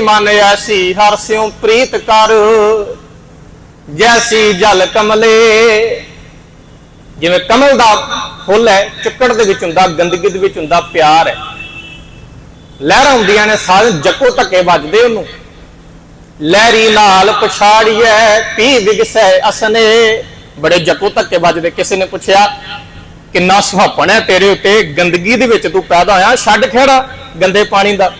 ਮਨ ਐਸੀ ਹਰ ਸਿਉ ਪ੍ਰੀਤ ਕਰ, ਜੈਸੀ ਜਲ ਕਮਲੇ। ਜਿਵੇਂ ਕਮਲ ਦਾ ਫੁੱਲ ਹੈ, ਚਿੱਕੜ ਦੇ ਵਿੱਚ ਹੁੰਦਾ, ਗੰਦਗੀ ਦੇ ਵਿੱਚ ਹੁੰਦਾ ਪਿਆਰ ਹੈ। ਲਹਿਰਾਂ ਹੁੰਦੀਆਂ ਨੇ ਸਾਰੇ ਜੱਕੋ ਧੱਕੇ ਵੱਜਦੇ ਉਹਨੂੰ। ਲਹਿਰੀ ਨਾਲ ਪਛਾੜੀਐ ਪੀ ਵਿਗਸੈ ਅਸਨੇ। ਬੜੇ ਜੱਕੋ ਧੱਕੇ ਵੱਜਦੇ, ਕਿਸੇ ਨੇ ਪੁੱਛਿਆ, ਕਿੰਨਾ ਸੁਹਾਪਣ ਹੈ ਤੇਰੇ ਉੱਤੇ, ਗੰਦਗੀ ਦੇ ਵਿੱਚ ਤੂੰ ਪੈਦਾ ਹੋਇਆ, ਛੱਡ ਖੇੜਾ ਗੰਦੇ ਪਾਣੀ ਦਾ।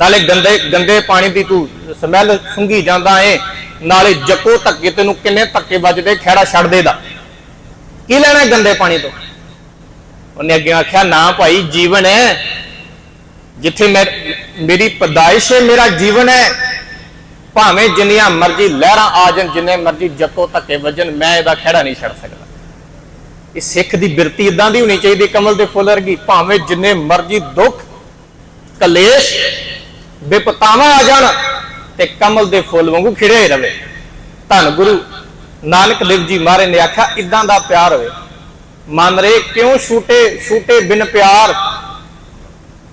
ਨਾਲੇ ਗੰਦੇ ਗੰਦੇ ਪਾਣੀ ਦੀ ਤੂੰ ਸਮੈਲ ਸੁੰਘੀ ਜਾਂਦਾ ਏ, ਨਾਲੇ ਜੱਕੋ ਧੱਕੇ ਤੈਨੂੰ ਕਿੰਨੇ ਧੱਕੇ ਵੱਜਦੇ ਖੇੜਾ ਛੱਡ ਦੇ ਦਾ ਕੀ ਲੈਣਾ ਗੰਦੇ ਪਾਣੀ ਤੋਂ? ਉਹਨੇ ਅੱਗੇ ਆਖਿਆ, ਨਾ ਭਾਈ, ਜੀਵਨ ਹੈ ਜਿੱਥੇ ਮੈਂ, ਮੇਰੀ ਪਦਾਇਸ਼ ਹੈ ਮੇਰਾ ਜੀਵਨ ਹੈ ਭਾਵੇਂ ਜਿੰਨੀਆਂ ਮਰਜ਼ੀ ਲਹਿਰਾਂ ਆ ਜਾਣ, ਜਿੰਨੇ ਮਰਜ਼ੀ ਜੱਕੋ ਧੱਕੇ ਵੱਜਣ, ਮੈਂ ਇਹਦਾ ਖਹਿੜਾ ਨਹੀਂ ਛੱਡ ਸਕਦਾ। ਇਹ ਸਿੱਖ ਦੀ ਬਿਰਤੀ ਇਦਾਂ ਦੀ ਹੋਣੀ ਚਾਹੀਦੀ, ਕਮਲ ਦੇ ਫੁੱਲ ਵਰਗੀ। ਭਾਵੇਂ ਜਿੰਨੇ ਮਰਜ਼ੀ ਦੁੱਖ, ਕਲੇਸ਼ ਵਿਪਤਾਵਾਂ ਆ ਜਾਣ ਤੇ ਕਮਲ ਦੇ ਫੁੱਲ ਵਾਂਗੂ ਖਿੜਿਆ ਹੀ ਰਵੇ। ਧੰਨ ਗੁਰੂ ਨਾਨਕ ਦੇਵ ਜੀ ਮਹਾਰਾਜ ਨੇ ਆਖਿਆ, ਇਦਾਂ ਦਾ ਪਿਆਰ ਹੋਵੇ। ਮਨ ਰੇ ਕਿਉਂ ਛੂਟੇ ਛੂਟੇ ਬਿਨ ਪਿਆਰ?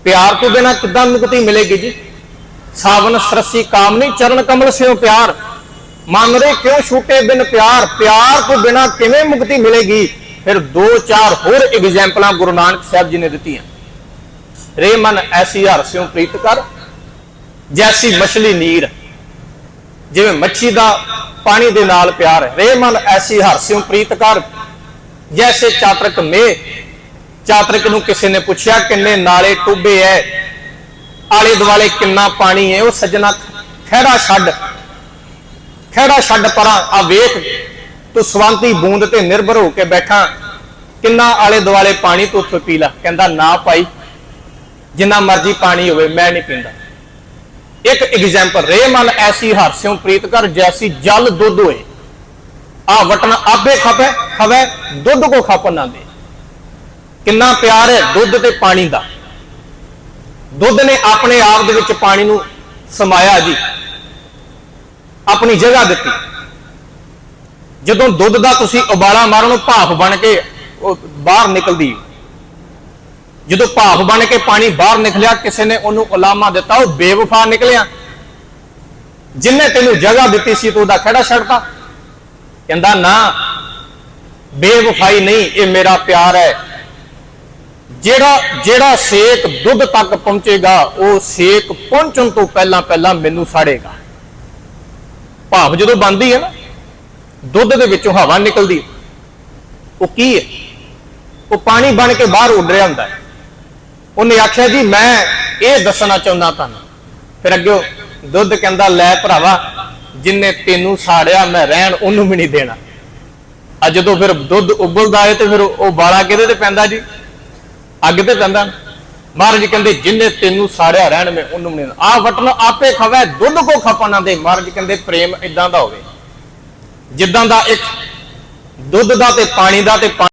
ਪਿਆਰ ਤੋਂ ਬਿਨਾ ਕਿੱਦਾਂ ਮੁਕਤੀ ਮਿਲੇਗੀ ਜੀ? ਸਾਵਨ ਸਰਸੀ ਕਾਮਨੀ ਚਰਨ ਕਮਲ ਸਿਓ ਪਿਆਰ। ਮਨ ਰੇ ਕਿਉਂ ਛੂਟੇ ਬਿਨ ਪਿਆਰ? ਪਿਆਰ ਤੋਂ ਬਿਨਾ ਕਿਵੇਂ ਮੁਕਤੀ ਮਿਲੇਗੀ? ਫਿਰ ਦੋ ਚਾਰ ਹੋਰ ਐਗਜ਼ਾਮਪਲਾਂ ਗੁਰੂ ਨਾਨਕ ਸਾਹਿਬ ਜੀ ਨੇ ਦਿੱਤੀਆਂ। ਰੇ ਮਨ ਐਸੀ ਹਰ ਸਿਓ ਪ੍ਰੀਤ ਕਰ ਜੈਸੀ ਮਛਲੀ ਨੀਰ, ਜਿਵੇਂ ਮੱਛੀ ਦਾ ਪਾਣੀ ਦੇ ਨਾਲ ਪਿਆਰ ਹੈ। ਰੇ ਮਨ ਐਸੀ ਹਰ ਸਿਓ ਪ੍ਰੀਤ ਕਰ, ਜੈਸੇ ਚਾਤਰਕ ਮੇ ਚਾਤਰਕ ਨੂੰ ਕਿਸੇ ਨੇ ਪੁੱਛਿਆ ਕਿੰਨੇ ਨਾਲੇ ਟੁੱਬੇ ਐ, ਆਲੇ ਦੁਆਲੇ ਕਿੰਨਾ ਪਾਣੀ ਹੈ ਉਹ ਸੱਜਣਾ ਖਹਿੜਾ ਛੱਡ ਖਹਿੜਾ ਛੱਡ ਪਰਾਂ, ਆ ਵੇਖ, ਤੂੰ ਸਵੰਤੀ ਬੂੰਦ ਤੇ ਨਿਰਭਰ ਹੋ ਕੇ ਬੈਠਾ, ਕਿੰਨਾ ਆਲੇ ਦੁਆਲੇ ਪਾਣੀ ਤੂੰ ਉੱਥੋਂ ਪੀ ਲੈ। ਕਹਿੰਦਾ, ਨਾ ਭਾਈ, ਜਿੰਨਾ ਮਰਜ਼ੀ ਪਾਣੀ ਹੋਵੇ, ਮੈਂ ਨਹੀਂ ਪੀਂਦਾ। ਇੱਕ ਐਗਜ਼ਾਮਪਲ ਰੇ ਮਨ ਐਸੀ ਹਰਸਿਓ ਪ੍ਰੀਤ ਕਰ ਜੈਸੀ ਜਲ ਦੁੱਧ ਹੋਏ। ਆ ਵਟਨ ਆਪੇ ਖਪੇ, ਖਵੇ ਦੁੱਧ ਕੋ ਖਪਨ ਨਾ ਦੇ। ਕਿੰਨਾ ਪਿਆਰ ਹੈ ਦੁੱਧ ਤੇ ਪਾਣੀ ਦਾ। ਦੁੱਧ ਨੇ ਆਪਣੇ ਆਪ ਦੇ ਵਿੱਚ ਪਾਣੀ ਨੂੰ ਸਮਾਇਆ ਜੀ। ਆਪਣੀ ਜਗ੍ਹਾ ਦਿੱਤੀ। ਜਦੋਂ ਦੁੱਧ ਦਾ ਤੁਸੀਂ ਉਬਾਲਾ ਮਾਰਨ ਉਹ ਭਾਫ ਬਣ ਕੇ ਬਾਹਰ ਨਿਕਲਦੀ। ਜਦੋਂ ਭਾਫ ਬਣ ਕੇ ਪਾਣੀ ਬਾਹਰ ਨਿਕਲਿਆ, ਕਿਸੇ ਨੇ ਉਹਨੂੰ ਉਲਾਮਾ ਦਿੱਤਾ, ਉਹ ਬੇਵਫਾ ਨਿਕਲਿਆ। ਜਿੰਨੇ ਤੈਨੂੰ ਜਗ੍ਹਾ ਦਿੱਤੀ ਸੀ, ਤੂੰ ਉਹਦਾ ਖੜਾ ਛੱਡਤਾ। ਕਹਿੰਦਾ, ਨਾ, ਬੇਵਫਾਈ ਨਹੀਂ, ਇਹ ਮੇਰਾ ਪਿਆਰ ਹੈ। ਜਿਹੜਾ ਜਿਹੜਾ ਸੇਕ ਦੁੱਧ ਤੱਕ ਪਹੁੰਚੇਗਾ, ਉਹ ਸੇਕ ਪਹੁੰਚਣ ਤੋਂ ਪਹਿਲਾਂ ਪਹਿਲਾਂ ਮੈਨੂੰ ਸਾੜੇਗਾ। ਭਾਵ ਜਦੋਂ ਬੰਦੀ ਹੈ ਨਾ, ਦੁੱਧ ਦੇ ਵਿੱਚੋਂ ਹਵਾ ਨਿਕਲਦੀ ਉਹ ਕੀ ਹੈ? ਉਹ ਪਾਣੀ ਬਣ ਕੇ ਬਾਹਰ ਉੱਡ ਰਿਹਾ ਹੁੰਦਾ ਹੈ। ਉਹਨੇ ਆਖਿਆ ਜੀ, ਮੈਂ ਇਹ ਦੱਸਣਾ ਚਾਹੁੰਦਾ ਤੁਹਾਨੂੰ। ਫਿਰ ਅੱਗੇ ਦੁੱਧ ਕਹਿੰਦਾ, ਲੈ ਭਰਾਵਾ, ਜਿੰਨੇ ਤੈਨੂੰ ਸਾੜਿਆ ਮੈਂ ਰਹਿਣ, ਉਹਨੂੰ ਵੀ ਨਹੀਂ ਦੇਣਾ। ਆ ਜਦੋਂ ਫਿਰ ਦੁੱਧ ਉਬਲਦਾ ਹੈ ਤੇ ਫਿਰ ਉਹ ਬਾਲਾ ਕਿਹਦੇ ਤੇ ਪੈਂਦਾ ਜੀ? ਅੱਗ ਤੇ ਪੈਂਦਾ। ਮਹਾਰਾਜ ਕਹਿੰਦੇ, ਜਿੰਨੇ ਤੈਨੂੰ ਸਾੜਿਆ ਰਹਿਣ, ਮੈਂ ਉਹਨੂੰ ਨਹੀਂ ਆ ਵਟਨ ਆਪੇ ਖਵੇ, ਦੁੱਧ ਕੋ ਖਪਣਾ ਦੇ। ਮਹਾਰਾਜ ਕਹਿੰਦੇ, ਪ੍ਰੇਮ ਇਦਾਂ ਦਾ ਹੋਵੇ। ਜਿੱਦਾਂ ਦਾ ਇੱਕ ਦੁੱਧ ਦਾ ਤੇ ਪਾਣੀ ਦਾ ਤੇ ਪਾ-